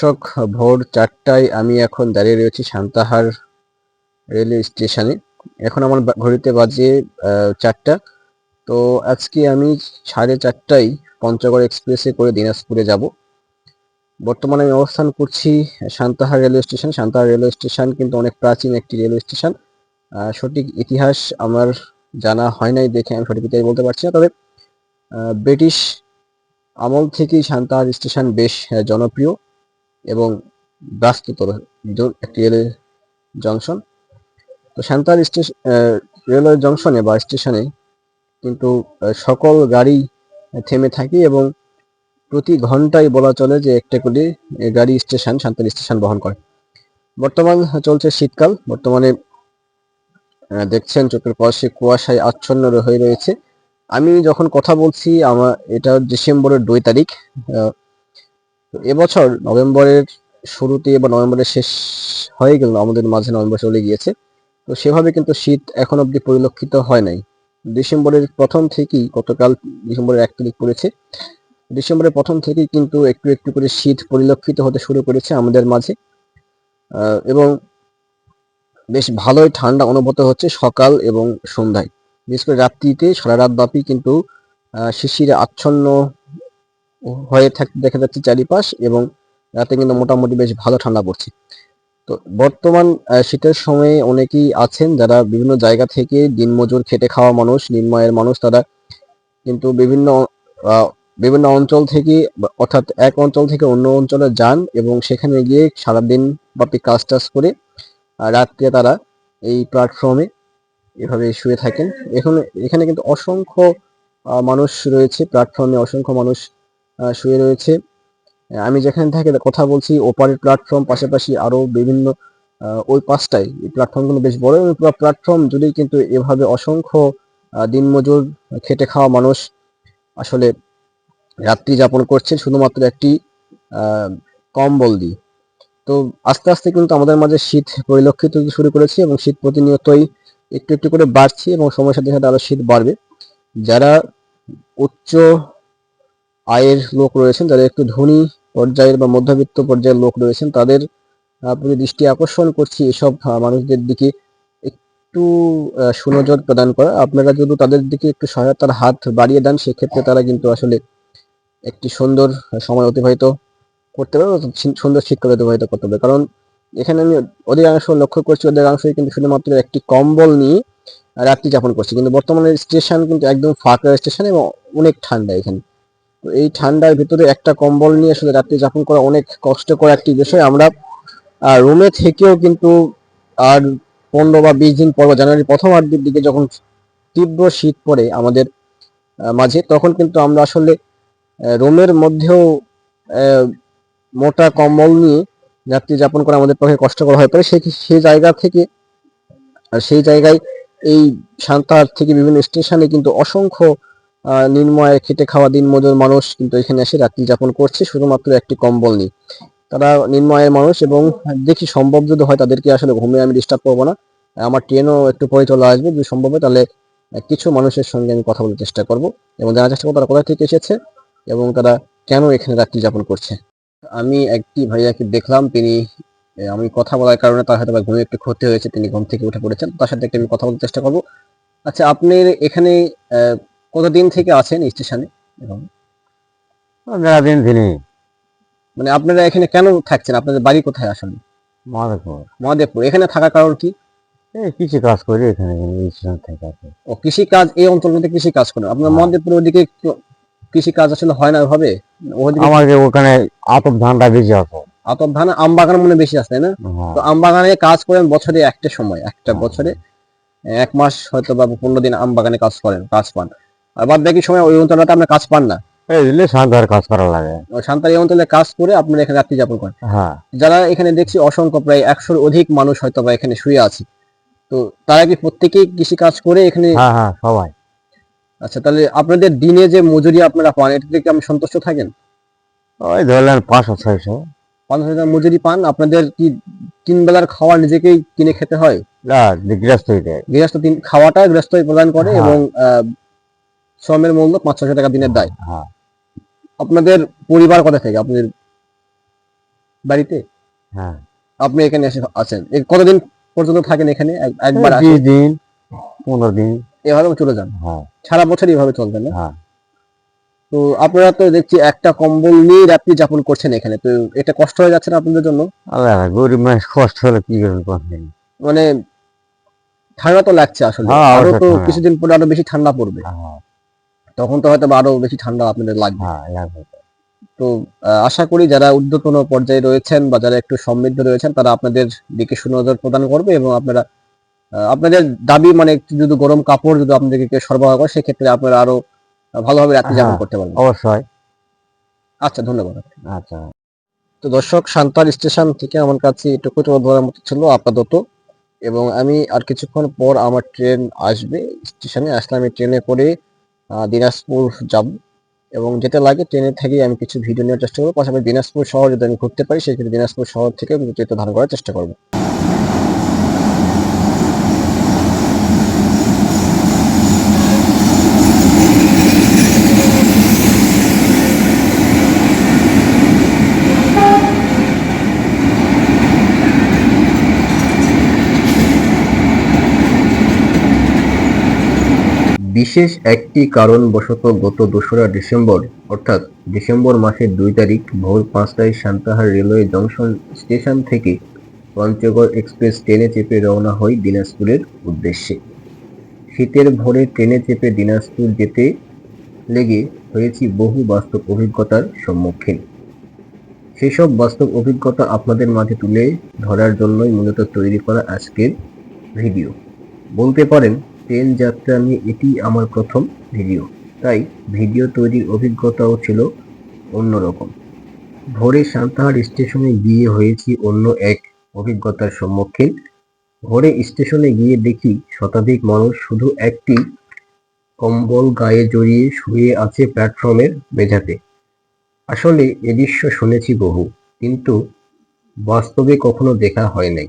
দর্শক ভোর চারটায় আমি এখন দাঁড়িয়ে রয়েছি সান্তাহার রেলওয়ে স্টেশনে। এখন আমার ঘড়িতে বাজে চারটা। তো আজকে আমি সাড়ে চারটায় পঞ্চগড় এক্সপ্রেসে করে দিনাজপুরে যাব। বর্তমানে আমি অবস্থান করছি Santahar railway station. Santahar railway station কিন্তু অনেক প্রাচীন একটি রেলওয়ে স্টেশন। সঠিক ইতিহাস আমার জানা হয় নাই, দেখে আমি সঠিক ইতিহাস বলতে পারছি না। তবে ব্রিটিশ আমল থেকেই সান্তাহার স্টেশন বেশ জনপ্রিয়। এবং ব্যস্ততর একটি রেলওয়ে জংশন তো সান্তাহার স্টেশন রেলওয়ে জংশনে বা স্টেশনে কিন্তু সকল গাড়ি থেমে থাকে এবং প্রতি ঘন্টায় বলা চলে যে একটা করে গাড়ি স্টেশন সান্তাহার স্টেশন বহন করে। বর্তমান চলছে শীতকাল। বর্তমানে দেখছেন চোখের পাশে কুয়াশায় আচ্ছন্ন হয়ে রয়েছে। আমি যখন কথা বলছি, আমার এটা ডিসেম্বরের দুই তারিখ এবছর নভেম্বরের শুরুতে বা নভেম্বরের শেষ হয়ে গেল, আমাদের মাঝে নভেম্বর চলে গিয়েছে। তো সেভাবে কিন্তু শীত এখন অবধি পরিলক্ষিত হয় নাই। ডিসেম্বরের প্রথম থেকেই, গতকাল ডিসেম্বরের এক তারিখ পড়েছে, ডিসেম্বরের প্রথম থেকেই কিন্তু একটু একটু করে শীত পরিলক্ষিত হতে শুরু করেছে আমাদের মাঝে। এবং বেশ ভালোই ঠান্ডা অনুভূত হচ্ছে সকাল এবং সন্ধ্যায়। বিশেষ করে রাত্রিতে সারা রাত ব্যাপী কিন্তু শিশিরে আচ্ছন্ন হয়ে থাকতে দেখা যাচ্ছে চারিপাশ এবং রাতে কিন্তু মোটামুটি বেশ ভালো ঠান্ডা পড়ছে। তো বর্তমান শীতের সময়ে অনেকেই আছেন যারা বিভিন্ন জায়গা থেকে দিনমজুর খেটে খাওয়া মানুষ নির্ময়ের মানুষ, তারা কিন্তু বিভিন্ন বিভিন্ন অঞ্চল থেকে অর্থাৎ এক অঞ্চল থেকে অন্য অঞ্চলে যান এবং সেখানে গিয়ে সারাদিন ব্যাপী কাজ টাজ করে রাত্রে তারা এই প্ল্যাটফর্মে এভাবে শুয়ে থাকেন। এখানে এখানে কিন্তু অসংখ্য মানুষ রয়েছে প্ল্যাটফর্মে অসংখ্য মানুষ শুয়ে রয়েছে। আমি যেখানে থাকি কথা বলছি ওপারের প্ল্যাটফর্ম পাশাপাশি আরও বিভিন্ন ওই পাশটায় এই প্ল্যাটফর্মগুলো বেশ বড়। এবং প্ল্যাটফর্ম জুড়েই কিন্তু এভাবে অসংখ্য দিনমজুর খেটে খাওয়া মানুষ আসলে রাত্রি যাপন করছে, শুধুমাত্র একটি কম্বল দিয়ে। তো আস্তে আস্তে কিন্তু আমাদের মাঝে শীত পরিলক্ষিত শুরু করেছে এবং শীত প্রতিনিয়তই একটু একটু করে বাড়ছে এবং সময়ের সাথে সাথে আরও শীত বাড়বে। যারা উচ্চ আয়ের লোক রয়েছেন যারা একটু ধনী পর্যায়ের বা মধ্যবিত্ত পর্যায়ের লোক রয়েছেন, তাদের প্রতি দৃষ্টি আকর্ষণ করছি এসব মানুষদের দিকে একটু সুনজর প্রদান করা। আপনারা যদি তাদের দিকে একটু সহায়তার হাত বাড়িয়ে দেন, সেক্ষেত্রে তারা কিন্তু আসলে একটি সুন্দর সময় অতিবাহিত করতে পারবে সুন্দর শিক্ষা অতিবাহিত করতে পারবে। কারণ এখানে আমি অধিকাংশ লক্ষ্য করছি অধিকাংশই কিন্তু শুধুমাত্র একটি কম্বল নিয়ে রাত্রি যাপন করছে। কিন্তু বর্তমানে স্টেশন কিন্তু একদম ফাঁকা স্টেশন এবং অনেক ঠান্ডা এখানে। তো এই ঠান্ডার ভিতরে একটা কম্বল নিয়ে আসলে রাত্রি যাপন করা অনেক কষ্টকর একটি বিষয়। আমরা রুমে থেকেও কিন্তু আর পনেরো বা বিশ দিন পর, জানুয়ারি প্রথম আর্ধের দিকে যখন তীব্র শীত পড়ে আমাদের মাঝে, তখন কিন্তু আমরা আসলে রুমের মধ্যেও মোটা কম্বল নিয়ে রাত্রি যাপন করা আমাদের পক্ষে কষ্টকর হয়ে পড়ে। সেই সেই জায়গা থেকে আর সেই জায়গায় এই সান্তাহার থেকে বিভিন্ন স্টেশনে কিন্তু অসংখ্য আহ, নির্ময় খেটে খাওয়া দিনমজুর মানুষ কিন্তু এখানে এসে রাত্রি যাপন করছে শুধুমাত্র একটি কম্বল নিয়ে। তারা নির্ময়ের মানুষ এবং দেখি সম্ভব যদি হয় তাদেরকে আসলে ঘুমিয়ে আমি ডিস্টার্ব করব না। আমার ট্রেনও একটু পরে চলে আসবে যদি সম্ভব হয় তাহলে কিছু মানুষের সঙ্গে আমি কথা বলার চেষ্টা করব এবং জানার চেষ্টা করব তারা কোথা থেকে এসেছে এবং তারা কেন এখানে রাত্রি যাপন করছে। আমি একটি ভাইয়াকে দেখলাম তিনি আমি কথা বলার কারণে তার হয়তো বা ঘুমে একটু ক্ষতি হয়েছে তিনি ঘুম থেকে উঠে পড়েছেন তার সাথে একটু আমি কথা বলতে চেষ্টা করব। আচ্ছা আপনি এখানে কতদিন থেকে আছেন স্টেশনে? এবং মেলা দিন তিনি। মানে আপনারা এখানে কেন থাকছেন? আপনাদের বাড়ি কোথায় আসলে? মাদারপুর মহাদেবপুর। এখানে থাকার কারণ কি? এই কিছু কাজ করি এখানে স্টেশন থেকে আছে ও কৃষি কাজ এই অঞ্চলটাতে কৃষি কাজ করেন। আপনার হ্যাঁ। মহাদেবপুর ওদিকে কৃষি কাজ আসলে হয় না ওদিকে আমাদের ওখানে আতপ ধানটা বেশি আছে। আতপ ধান আম বাগান মনে বেশি আছে তাই না? হ্যাঁ। তো আম বাগানে কাজ করেন বছরে একটা সময় একটা হ্যাঁ। বছরে এক মাস হয়তো বা পনেরো দিন আম বাগানে কাজ করেন কাজ পান। বাদ বাকি সময় ওই অঞ্চলটাতে আপনার কাজ পান না। এই দিলে সন্ধ্যার কাজ করা লাগে। সান্তার এই অঞ্চলে কাজ করে আপনারা এখানে রাত্রি যাপন করেন। হ্যাঁ। যারা এখানে দেখছি অসংখ্য প্রায় একশোর অধিক মানুষ হয়তো বা এখানে শুয়ে আছে। তো তারা কি প্রত্যেকেই কৃষি কাজ করে এখানে? হ্যাঁ হ্যাঁ সবাই। আচ্ছা তাহলে আপনাদের দিনে যে মজুরি আপনারা পান এটাতে কি আপনি সন্তুষ্ট থাকেন? ওই ধরলেন পাঁচশো ছয়শো। পাঁচ হাজার মজুরি পান আপনাদের কি তিন বেলার খাওয়া নিজেকেই কিনে খেতে হয়? না গৃহস্থ হইতে গৃহস্থ তিন খাওয়াটা গৃহস্থই প্রদান করে। এবং আহ, শ্রমের মূল্য পাঁচ ছশো টাকা দিনের দেয়। হ্যাঁ। আপনাদের পরিবার কোথা থেকে? আপনাদের বাড়িতে? হ্যাঁ। আপনি এখানে এসে আছেন। কতদিন পর্যন্ত থাকেন এখানে? এক- একবার আসেন। বিশ দিন পনেরো দিন। এভাবে চলে যান? হ্যাঁ। সারা বছর এইভাবে চলতেন না? হ্যাঁ। তো আপনারা তো দেখছি একটা কম্বল নিয়ে রাত্রি যাপন করছেন এখানে। তো এটা কষ্ট হয়ে যাচ্ছে না আপনাদের জন্য? আল্লাহ গরিব মানুষ কষ্ট হলে কি করবেন কোনদিন মানে ঠান্ডা তো লাগছে আসলে। হ্যাঁ, আরও অবশ্যই তো ঠান্ডা। কিছুদিন পরে আরও বেশি ঠান্ডা পড়বে। হ্যাঁ। তখন তো হয়তো আরও বেশি ঠান্ডা আপনাদের লাগবে। হ্যাঁ লাগবে। তো। আশা করি যারা ঊর্ধ্বতন পর্যায়ে রয়েছেন বা যারা একটু সমৃদ্ধ রয়েছেন তারা আপনাদের দিকে সুনজর প্রদান করবে এবং আপনারা আপনাদের দাবি মানে একটু যদি গরম কাপড় যদি আপনাদেরকে কেউ সরবরাহ করে সেক্ষেত্রে আপনারা আরও ভালোভাবে রাত্রি যাপন হ্যাঁ। করতে পারবেন। অবশ্যই। আচ্ছা ধন্যবাদ আচ্ছা। তো দর্শক সান্তার স্টেশন থেকে আমার কাছে এটুকু তুলে ধরার মতো ছিল আপাতত এবং আমি আর কিছুক্ষণ পর আমার ট্রেন আসবে স্টেশনে। আসলে আমি ট্রেনে করে দিনাজপুর যাব। এবং যেতে লাগে ট্রেনে থেকে আমি কিছু ভিডিও নেওয়ার চেষ্টা করব। পাশাপাশি দিনাজপুর শহর যদি আমি ঘুরতে পারি, সেক্ষেত্রে দিনাজপুর শহর থেকে চিত্র ধারণ করার চেষ্টা করব। বিশেষ একটি কারণবশত গত দোসরা ডিসেম্বর, অর্থাৎ ডিসেম্বর মাসের দুই তারিখ ভোর পাঁচটায় সান্তাহার রেলওয়ে জংশন স্টেশন থেকে পঞ্চগড় এক্সপ্রেস ট্রেনে চেপে রওনা হই দিনাজপুরের উদ্দেশ্যে। শীতের ভোরে ট্রেনে চেপে দিনাজপুর যেতে লেগে হয়েছি বহু বাস্তব অভিজ্ঞতার সম্মুখীন। সেসব বাস্তব অভিজ্ঞতা আপনাদের মাঝে তুলে ধরার জন্যই মূলত তৈরি করা আজকের ভিডিও। বলতে পারেন ট্রেন যাত্রা নিয়ে এটি আমার প্রথম ভিডিও। তাই ভিডিও তৈরির অভিজ্ঞতাও ছিল অন্যরকম। ভোরে সান্তাহার স্টেশনে গিয়ে হয়েছি অন্য এক অভিজ্ঞতার সম্মুখীন। ভোরে স্টেশনে গিয়ে দেখি শতাধিক মানুষ শুধু একটি কম্বল গায়ে জড়িয়ে শুয়ে আছে প্ল্যাটফর্মের মেঝাতে। আসলে এ দৃশ্য শুনেছি বহু, কিন্তু বাস্তবে কখনো দেখা হয় নাই।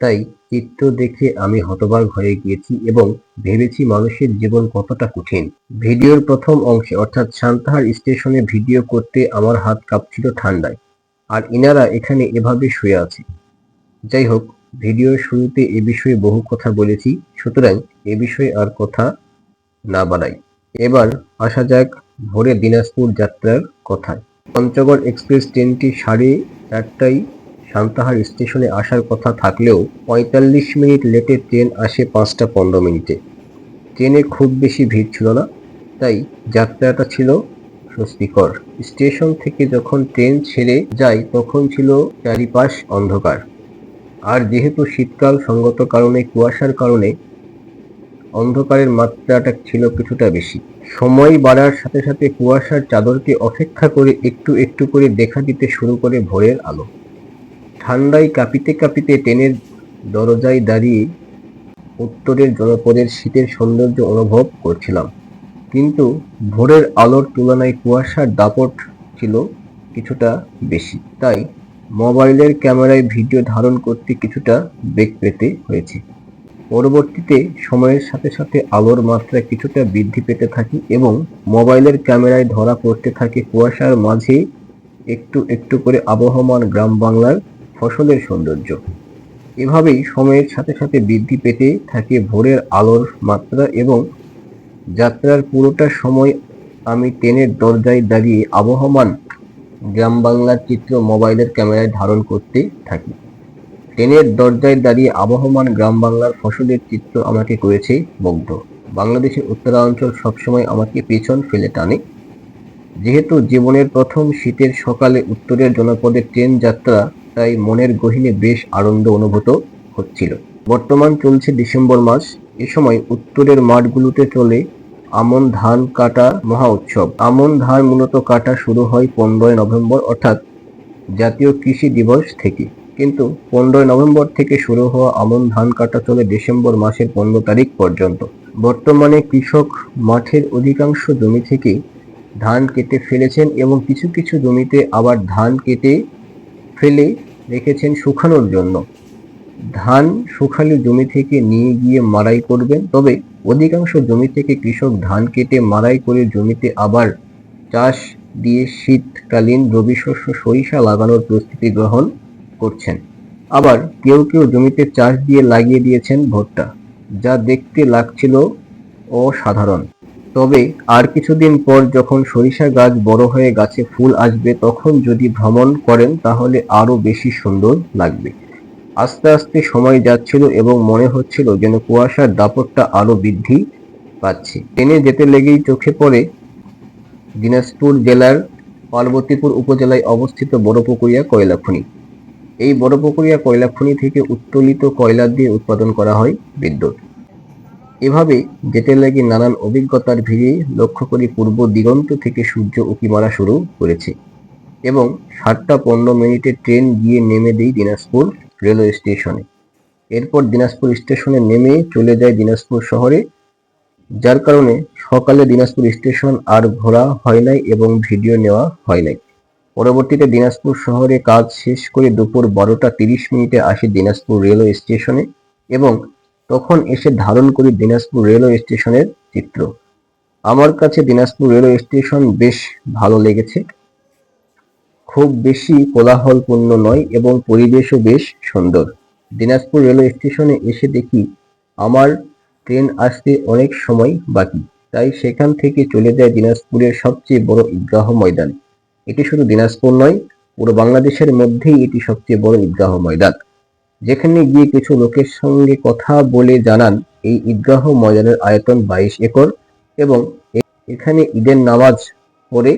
তাই চিত্র দেখে আমি হতবাক হয়ে গিয়েছি এবং ভেবেছি মানুষের জীবন কতটা কঠিন। ভিডিওর প্রথম অংশে, অর্থাৎ সান্তাহার স্টেশনে ভিডিও করতে আমার হাত কাঁপছিল ঠান্ডায়, আর ইনারা এখানে এভাবে শুয়ে আছে। যাই হোক, ভিডিওর শুরুতে এ বিষয়ে বহু কথা বলেছি, সুতরাং এ বিষয়ে আর কথা না বাড়াই। এবার আসা যাক ভোরে দিনাজপুর যাত্রার কথায়। পঞ্চগড় এক্সপ্রেস ট্রেনটি সাড়ে চারটায় সান্তাহার স্টেশনে আসার কথা থাকলেও পঁয়তাল্লিশ মিনিট লেটে ট্রেন আসে পাঁচটা পনেরো মিনিটে। ট্রেনে খুব বেশি ভিড় ছিল না, তাই যাত্রাটা ছিল স্বস্তিকর। স্টেশন থেকে যখন ট্রেন ছেড়ে যায়, তখন ছিল চারিপাশ অন্ধকার। আর যেহেতু শীতকাল, সঙ্গত কারণে, কুয়াশার কারণে, অন্ধকারের মাত্রাটা ছিল কিছুটা বেশি। সময় বাড়ার সাথে সাথে কুয়াশার চাদরকে অপেক্ষা করে একটু একটু করে দেখা দিতে শুরু করে ভোরের আলো। ঠান্ডায় কাঁপিতে কাঁপিতে ট্রেনের দরজায় দাঁড়িয়ে উত্তরের জনপদের শীতের সৌন্দর্য অনুভব করছিলাম। কিন্তু ভোরের আলোর তুলনায় কুয়াশার দাপট ছিল কিছুটা বেশি। তাই মোবাইলের ক্যামেরায় ভিডিও ধারণ করতে কিছুটা বেগ পেতে হয়েছে। পরবর্তীতে সময়ের সাথে সাথে আলোর মাত্রা কিছুটা বৃদ্ধি পেতে থাকে এবং মোবাইলের ক্যামেরায় ধরা পড়তে থাকে কুয়াশার মাঝে একটু একটু করে আবহমান গ্রাম বাংলার ফসলের সৌন্দর্য। এভাবেই সময়ের সাথে সাথে বৃদ্ধি পেতে থাকে ভোরের আলোর মাত্রা এবং যাত্রার পুরোটা সময় আমি ট্রেনের দরজায় দাঁড়িয়ে আবহমান গ্রাম বাংলার চিত্র মোবাইলের ক্যামেরায় ধারণ করতে থাকি। ট্রেনের দরজায় দাঁড়িয়ে আবহমান গ্রাম বাংলার ফসলের চিত্র আমাকে করেছে মুগ্ধ বাংলাদেশের উত্তরাঞ্চল সবসময় আমাকে পেছন ফেলে টানে। যেহেতু জীবনের প্রথম শীতের সকালে উত্তরের জনপদের ট্রেন যাত্রা তাই মনের গহীনে বেশ আনন্দ অনুভূত হচ্ছিল। বর্তমান চলছে ডিসেম্বর মাস। এ সময় উত্তরের মাঠগুলোতে চলে আমন ধান কাটা মহা উৎসব। আমন ধান মূলত কাটা শুরু হয় পনেরোই নভেম্বর, অর্থাৎ জাতীয় কৃষি দিবস থেকে। কিন্তু পনেরোই নভেম্বর থেকে শুরু হওয়া আমন ধান কাটা চলে ডিসেম্বর মাসের পনেরো তারিখ পর্যন্ত। বর্তমানে কৃষক মাঠের অধিকাংশ জমি থেকে ধান কেটে ফেলেছেন এবং কিছু কিছু জমিতে আবার ধান কেটে ফেলে রেখেছেন শুকানোর জন্য। ধান শুকালে জমি থেকে নিয়ে গিয়ে মাড়াই করবেন। তবে অধিকাংশ জমি থেকে কৃষক ধান কেটে মাড়াই করে জমিতে আবার চাষ দিয়ে শীতকালীন রবি শস্য সরিষা লাগানোর প্রস্তুতি গ্রহণ করছেন। আবার কেউ কেউ জমিতে চাষ দিয়ে লাগিয়ে দিয়েছেন ভুট্টা, যা দেখতে লাগছিল অসাধারণ। তবে আর কিছুদিন পর যখন সরিষা গাছ বড় হয়ে গাছে ফুল আসবে তখন যদি ভ্রমণ করেন তাহলে আরও বেশি সুন্দর লাগবে। আস্তে আস্তে সময় যাচ্ছিল এবং মনে হচ্ছিল যেন কুয়াশার দাপটটা আরও বৃদ্ধি পাচ্ছে। ট্রেনে যেতে লেগেই চোখে পড়ে দিনাজপুর জেলার পার্বতীপুর উপজেলায় অবস্থিত বড়পুকুরিয়া কয়লা খনি এই বড়পুকুরিয়া কয়লা খনি থেকে উত্তোলিত কয়লা দিয়ে উৎপাদন করা হয় বিদ্যুৎ। এভাবে যেতে লাগে নানান অভিজ্ঞতার ভিড়ে লক্ষ্য করে পূর্ব দিগন্ত থেকে সূর্য উঁকি মারা শুরু করেছে এবং সাতটা পনেরো মিনিটে ট্রেন গিয়ে নেমে দেই দিনাজপুর রেলওয়ে স্টেশনে। এরপর দিনাজপুর স্টেশনে নেমে চলে যায় দিনাজপুর শহরে, যার কারণে সকালে দিনাজপুর স্টেশন আর ঘোরা হয় নাই এবং ভিডিও নেওয়া হয় নাই। পরবর্তীতে দিনাজপুর শহরে কাজ শেষ করে দুপুর বারোটা তিরিশ মিনিটে আসে দিনাজপুর রেলওয়ে স্টেশনে এবং তখন এসে ধারণ করি দিনাজপুর রেলওয়ে স্টেশনের চিত্র। আমার কাছে দিনাজপুর রেলওয়ে স্টেশন বেশ ভালো লেগেছে। খুব বেশি কোলাহলপূর্ণ নয় এবং পরিবেশও বেশ সুন্দর। দিনাজপুর রেলওয়ে স্টেশনে এসে দেখি আমার ট্রেন আসতে অনেক সময় বাকি, তাই সেখান থেকে চলে যায় দিনাজপুরের সবচেয়ে বড় ঈদগাহ ময়দান। এটি শুধু দিনাজপুর নয়, পুরো বাংলাদেশের মধ্যেই এটি সবচেয়ে বড় ঈদগাহ ময়দান। যেখানে গিয়ে কিছু লোকের সঙ্গে কথা বলে জানান, এই ঈদগাহ ময়দানের আয়তন বাইশ একর এবং এখানে ঈদের নামাজ পড়ে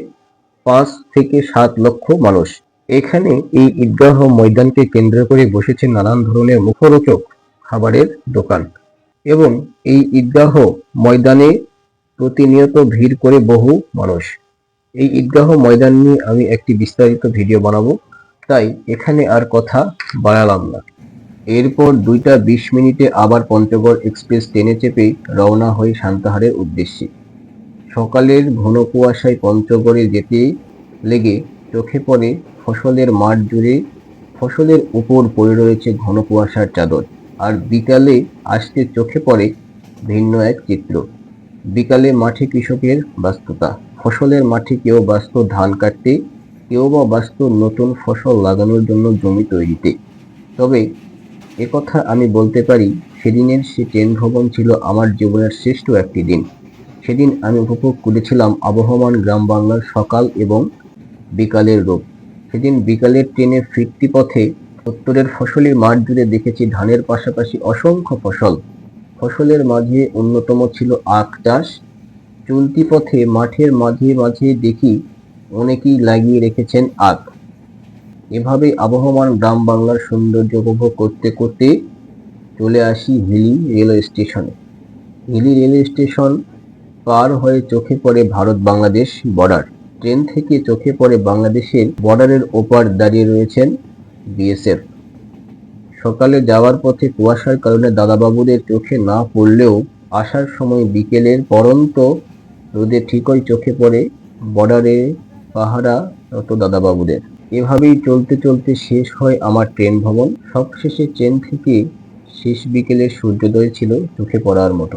পাঁচ থেকে সাত লক্ষ মানুষ। এখানে এই ঈদগাহ ময়দানকে কেন্দ্র করে বসেছে নানান ধরনের মুখরোচক খাবারের দোকান এবং এই ঈদগাহ ময়দানে প্রতিনিয়ত ভিড় করে বহু মানুষ। এই ঈদগাহ ময়দান নিয়ে আমি একটি বিস্তারিত ভিডিও বানাবো, তাই এখানে আর কথা বাড়ালাম না। এরপর দুইটা বিশ মিনিটে আবার পঞ্চগড় এক্সপ্রেস ট্রেনে চেপে রওনা হই সান্তাহারের উদ্দেশ্যে। সকালের ঘন কুয়াশায় পঞ্চগড়ে যেতে লেগে চোখে পড়ে ফসলের মাঠ জুড়ে ফসলের উপর পড়ে রয়েছে ঘন কুয়াশার চাদর। আর বিকালে আসতে চোখে পড়ে ভিন্ন এক চিত্র। বিকালে মাঠে কৃষকের ব্যস্ততা। ফসলের মাঠে কেউ ব্যস্ত ধান কাটতে, কেউ বা ব্যস্ত নতুন ফসল লাগানোর জন্য জমি তৈরিতে। তবে একথা আমি বলতে পারি, সেদিনের সে ট্রেন ভ্রমণ ছিল আমার জীবনের শ্রেষ্ঠ একটি দিন। সেদিন আমি উপভোগ করেছিলাম আবহমান গ্রাম বাংলার সকাল এবং বিকালের রূপ সেদিন বিকালের ট্রেনে ফিরতি পথে উত্তরের ফসলের মাঠ জুড়ে দেখেছি ধানের পাশাপাশি অসংখ্য ফসল। ফসলের মাঝে অন্যতম ছিল আখ চাষ। চলতি পথে মাঠের মাঝে মাঝে দেখি অনেকেই লাগিয়ে রেখেছেন আখ। এভাবে আবহমান গ্রাম বাংলার সৌন্দর্য উপভোগ করতে করতে চলে আসি হিলি রেলওয়ে স্টেশনে হিলি রেলওয়ে স্টেশন পার হয়ে চোখে পড়ে ভারত বাংলাদেশ বর্ডার ট্রেন থেকে চোখে পড়ে বাংলাদেশের বর্ডারের ওপার দাঁড়িয়ে রয়েছেন বিএসএফ সকালে যাওয়ার পথে কুয়াশার কারণে দাদাবাবুদের চোখে না পড়লেও আসার সময় বিকেলের পরন্ত রোদে ঠিকই চোখে পড়ে বর্ডারে পাহারারত দাদাবাবুদের। এভাবেই চলতে চলতে শেষ হয় আমার ট্রেন ভ্রমণ। সবশেষে ট্রেন থেকে শেষ বিকেলের সূর্যোদয় ছিল চোখে পড়ার মতো।